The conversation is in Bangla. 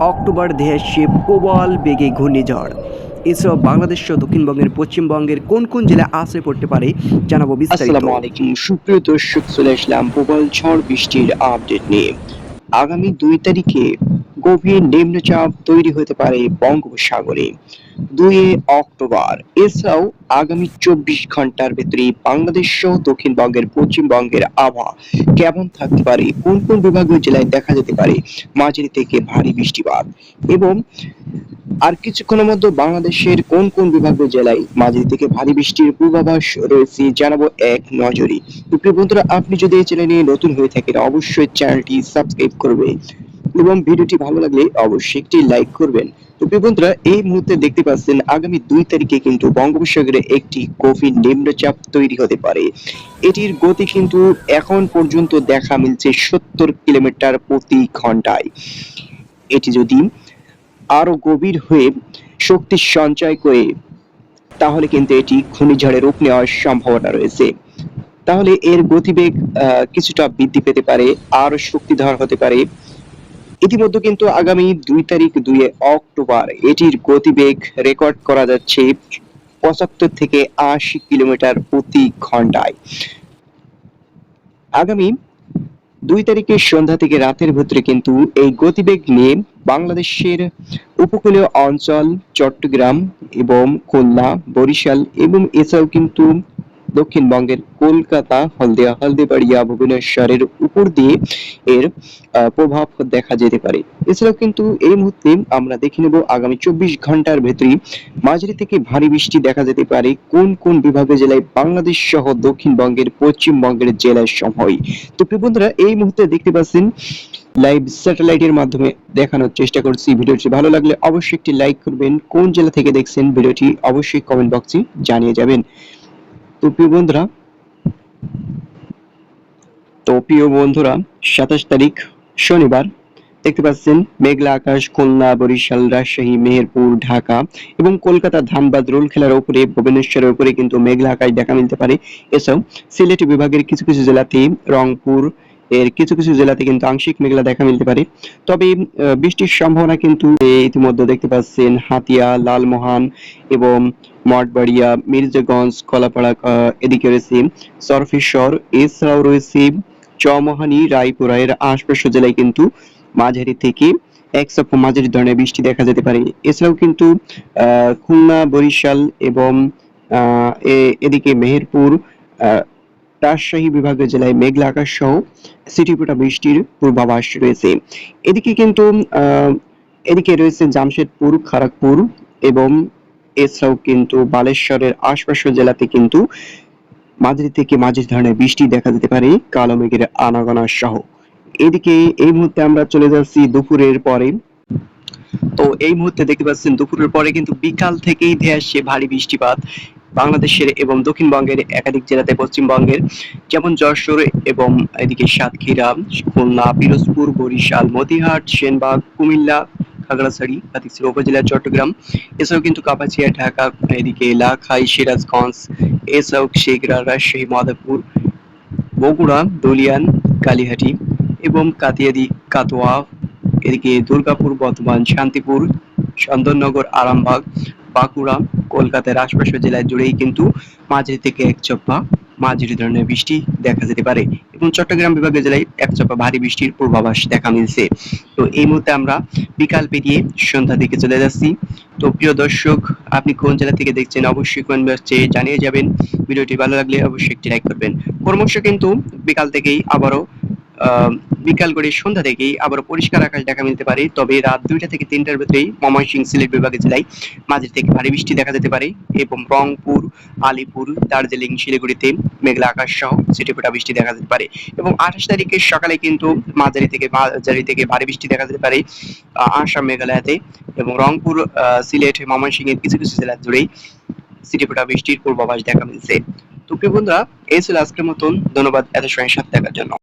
অক্টোবর দেশে প্রবল বেগে ঘূর্ণিঝড়। এছাড়াও বাংলাদেশ সহ দক্ষিণবঙ্গের পশ্চিমবঙ্গের কোন কোন জেলায় আশ্রয় পড়তে পারে জানাব বিস্তারিত। সুপ্রিয় দর্শক, চলে আসলাম প্রবল ঝড় বৃষ্টির আপডেট নিয়ে। আগামী দুই তারিখে গভীর নিম্নচাপ তৈরি হতে পারে বঙ্গোপসাগরে। দুই অক্টোবর। এছাড়াও আগামী চব্বিশ ঘণ্টার ভেতরে বাংলাদেশ সহ দক্ষিণবঙ্গের পশ্চিমবঙ্গের আবহাওয়া কেমন থাকতে পারে? কোন কোন বিভাগীয় জেলায় দেখা যেতে পারে? মাঝারি থেকে ভারী বৃষ্টিপাত। এবং আর কিছুক্ষণের মধ্যে বাংলাদেশের কোন কোন বিভাগীয় জেলায় মাঝারি থেকে ভারী বৃষ্টির পূর্বাভাস রয়েছে জানাব এক নজরে। বন্ধুরা, আপনি যদি এই চ্যানেলে নতুন হয়ে থাকেন, অবশ্যই চ্যানেলটি সাবস্ক্রাইব করবে। এবং ভিডিওটি ভালো লাগলে অবশ্যই একটি লাইক করবেন। তো বন্ধুরা, এই মুহূর্তে দেখতে পাচ্ছেন আগামী দুই তারিখে কিন্তু বঙ্গোপসাগরে একটি গভীর নিম্নচাপ তৈরি হতে পারে। এটির গতি কিন্তু এখন পর্যন্ত দেখা মিলছে সত্তর কিলোমিটার প্রতি ঘন্টায়। এটি যদি আরও গভীর হয়ে শক্তি সঞ্চয় করে, তাহলে কিন্তু এটি ঘূর্ণিঝড়ের রূপ নেওয়ার সম্ভাবনা রয়েছে। তাহলে এর গতিবেগ কিছুটা বৃদ্ধি পেতে পারে আরও শক্তিধর হতে পারে। ইতিমধ্যে কিন্তু আগামী দুই তারিখ দুই অক্টোবর এটির গতিবেগ রেকর্ড করা যাচ্ছে পঁচাত্তর থেকে আশি কিলোমিটার প্রতি ঘন্টায়। আগামী দুই তারিখের সন্ধ্যা থেকে রাতের ভিতরে কিন্তু এই গতিবেগ নিয়ে বাংলাদেশের উপকূলীয় অঞ্চল, চট্টগ্রাম এবং খুলনা, বরিশাল এবং এছাড়াও কিন্তু দক্ষিণবঙ্গের কলকাতা, হলদিয়া, হলদিবাড়িয়া, ভুবনেশ্বরের উপর দিয়ে এর প্রভাব দেখা যেতে পারে। এছাড়াও কিন্তু এই মুহূর্তে আমরা দেখে নেব আগামী চব্বিশ ঘণ্টার ভেতরে মাঝারি থেকে ভারী বৃষ্টি দেখা যেতে পারে কোন কোন বিভাগীয় জেলায় বাংলাদেশ সহ দক্ষিণবঙ্গের, পশ্চিমবঙ্গের জেলার সময়। তো বন্ধুরা, এই মুহূর্তে দেখতে পাচ্ছেন লাইভ স্যাটেলাইটের মাধ্যমে দেখানোর চেষ্টা করছি। ভিডিওটি ভালো লাগলে অবশ্যই একটি লাইক করবেন। কোন জেলা থেকে দেখছেন ভিডিওটি অবশ্যই কমেন্ট বক্সে জানিয়ে যাবেন। তো প্রিয় বন্ধুরা। তো প্রিয় বন্ধুরা, সাতাশ তারিখ, শনিবার। দেখতে পাচ্ছেন, মেঘলা আকাশ, খুলনা, বরিশাল, রাজশাহী, মেহেরপুর, ঢাকা এবং কলকাতা ধানবাদ রোল খেলার উপরে ভুবনেশ্বরের উপরে কিন্তু মেঘলা আকাশ দেখা মিলতে পারে। এছাড়াও সিলেট বিভাগের কিছু কিছু জেলাতে রংপুর এর কিছু কিছু জেলাতে কিন্তু আংশিক মেঘলা দেখা মিলতে পারে। তবে বৃষ্টির সম্ভাবনা কিন্তু ইতিমধ্যে দেখতে পাচ্ছেন হাতিয়া, লালমোহন এবং মঠবাড়িয়া, মির্জাগঞ্জ, কলাপাড়া এদিকে রয়েছে সরফেশ্বর, এছাড়াও রয়েছে চমহানি, রায়পুরা এর আশপাশ জেলায় কিন্তু মাঝারি থেকে এক সপ্তাহ মাঝারি ধরনের বৃষ্টি দেখা যেতে পারে। এছাড়াও কিন্তু খুলনা, বরিশাল এবং এদিকে মেহেরপুর রাজশাহী বিভাগীয় জেলায় মেঘলা আকাশ সহ সিটিপোটা বৃষ্টির পূর্বাভাস রয়েছে। এদিকে কিন্তু এদিকে রয়েছে জামশেদপুর খড়গপুর এবং এছাড়াও কিন্তু বালেশ্বরের আশপাশের জেলাতে কিন্তু মাঝারি থেকে মাঝারি ধরনের বৃষ্টি দেখা যেতে পারে কালো মেঘের আনাগোনা সহ। এদিকে এই মুহূর্তে আমরা চলে যাচ্ছি দুপুরের পরে। তো এই মুহূর্তে দেখতে পাচ্ছেন দুপুরের পরে কিন্তু বিকাল থেকেই ধেয়ে আসছে ভারী বৃষ্টিপাত। বাংলাদেশের এবং দক্ষিণবঙ্গের একাধিক জেলাতে পশ্চিমবঙ্গের যেমন যশোর এবং এদিকে সাতক্ষীরা, খুলনা, পিরোজপুর, বরিশাল, মতিহাট, সেনবাগ, কুমিল্লা, খাগড়াছড়ি কাতিকচুর উপজেলা, চট্টগ্রাম। এছাড়াও কিন্তু কাপাসিয়া, ঢাকা, এদিকে লাখাই, সিরাজগঞ্জ, এছাড়াও শেখরা, রাজশাহী মাদাপুর বগুড়া, দলিয়ান, কালীহাটি এবং কাতিয়াদি কাতোয়া এদিকে দুর্গাপুর, বর্ধমান, শান্তিপুর চন্দননগর আরামবাগ বাঁকুড়া, কলকাতার আশপাশের জেলায় জুড়েই কিন্তু মাঝারি থেকে এক চপ্পা মাঝারি ধরনের বৃষ্টি দেখা যেতে পারে এবং চট্টগ্রাম বিভাগের জেলায় এক চপ্পা ভারী বৃষ্টির পূর্বাভাস দেখা মিলছে। তো এই মুহূর্তে আমরা বিকাল পেরিয়ে সন্ধ্যা দিকে চলে যাচ্ছি। তো প্রিয় দর্শক, আপনি কোন জেলা থেকে দেখছেন অবশ্যই কমেন্ট বক্সে জানিয়ে যাবেন। ভিডিওটি ভালো লাগলে অবশ্যই একটি লাইক করবেন। ক্রমশ কিন্তু বিকাল থেকেই আবারও বিকাল করে সন্ধ্যা থেকেই আবারও পরিষ্কার আকাশ দেখা মিলতে পারে। তবে রাত দুইটা থেকে তিনটার ভেতরেই ময়মনসিংহ সিলেট বিভাগের জেলায় মাঝে থেকে ভারী বৃষ্টি দেখা যেতে পারে এবং রংপুর, আলিপুর, দার্জিলিং, শিলিগুড়িতে মেঘলা আকাশ সহ ছিটেফোঁটা বৃষ্টি দেখা যেতে পারে এবং আঠাশ তারিখের সকালে কিন্তু মাঝারি থেকে মাঝারি থেকে ভারী বৃষ্টি দেখা যেতে পারে আসাম মেঘালয়তে এবং রংপুর সিলেট ময়মনসিংহের কিছু কিছু জেলা জুড়েই ছিটেফোঁটা বৃষ্টির পূর্বাভাস দেখা মিলছে। তো বন্ধুরা, এই ছিল আজকের মতন। ধন্যবাদ এত সময় সাথে থাকার জন্য।